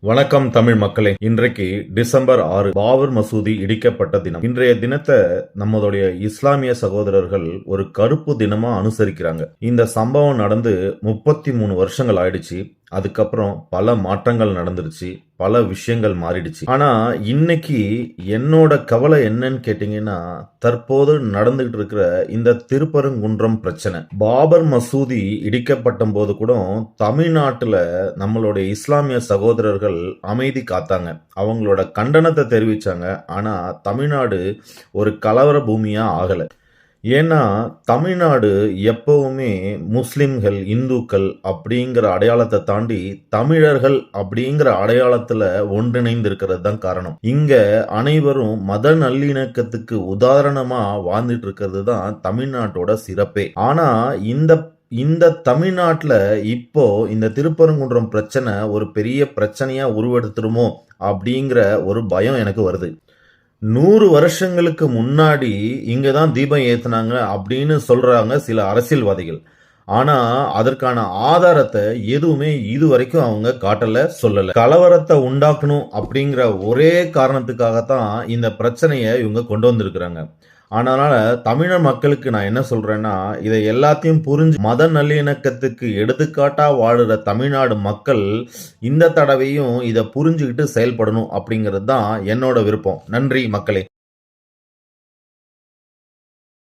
வணக்கம் தமிழ் மக்களே. இன்றைக்கு டிசம்பர் ஆறு பாபர் மசூதி இடிக்கப்பட்ட தினம். இன்றைய தினத்தை நம்மளுடைய இஸ்லாமிய சகோதரர்கள் ஒரு கருப்பு தினமா அனுசரிக்கிறாங்க. இந்த சம்பவம் நடந்து முப்பத்தி மூணு வருஷங்கள் ஆயிடுச்சு. அதுக்கப்புறம் பல மாற்றங்கள் நடந்துருச்சு பல விஷயங்கள் மாறிடுச்சு. ஆனா இன்னைக்கு என்னோட கவலை என்னன்னு கேட்டீங்கன்னா தற்போது நடந்துகிட்டு இருக்கிற இந்த திருப்பரங்குன்றம் பிரச்சனை. பாபர் மசூதி இடிக்கப்பட்ட போது கூட தமிழ்நாட்டுல நம்மளுடைய இஸ்லாமிய சகோதரர்கள் அமைதி காத்தாங்க. அவங்களோட கண்டனத்தை தெரிவிச்சாங்க. ஆனா தமிழ்நாடு ஒரு கலவர பூமியா ஆகலை. ஏன்னா தமிழ்நாடு எப்பவுமே முஸ்லிம்கள் இந்துக்கள் அப்படிங்கிற அடையாளத்தை தாண்டி தமிழர்கள் அப்படிங்கிற அடையாளத்துல ஒன்றிணைந்து இருக்கிறது தான் காரணம். இங்க அனைவரும் மத நல்லிணக்கத்துக்கு உதாரணமா வாழ்ந்துட்டு இருக்கிறது தான் தமிழ்நாட்டோட சிறப்பே. ஆனா இந்த இந்த தமிழ்நாட்டில் இப்போ இந்த திருப்பரங்குன்றம் பிரச்சனை ஒரு பெரிய பிரச்சனையா உருவெடுத்துருமோ அப்படிங்கிற ஒரு பயம் எனக்கு வருது. நூறு வருஷங்களுக்கு முன்னாடி இங்கே தான் தீபம் ஏற்றினாங்க அப்படின்னு சொல்கிறாங்க சில அரசியல்வாதிகள். ஆனால் அதற்கான ஆதாரத்தை எதுவுமே இது வரைக்கும் அவங்க காட்டலை சொல்லலை. கலவரத்தை உண்டாக்கணும் அப்படிங்கிற ஒரே காரணத்துக்காகத்தான் இந்த பிரச்சனையை இவங்க கொண்டு வந்திருக்கிறாங்க. அதனால தமிழர் மக்களுக்கு நான் என்ன சொல்றேன்னா இதை எல்லாத்தையும் புரிஞ்சு மத நல்லிணக்கத்துக்கு எடுத்துக்காட்டா வாழுற தமிழ்நாடு மக்கள் இந்த தடவையும் இதை புரிஞ்சுக்கிட்டு செயல்படணும் அப்படிங்கிறது தான் என்னோட விருப்பம். நன்றி மக்களே.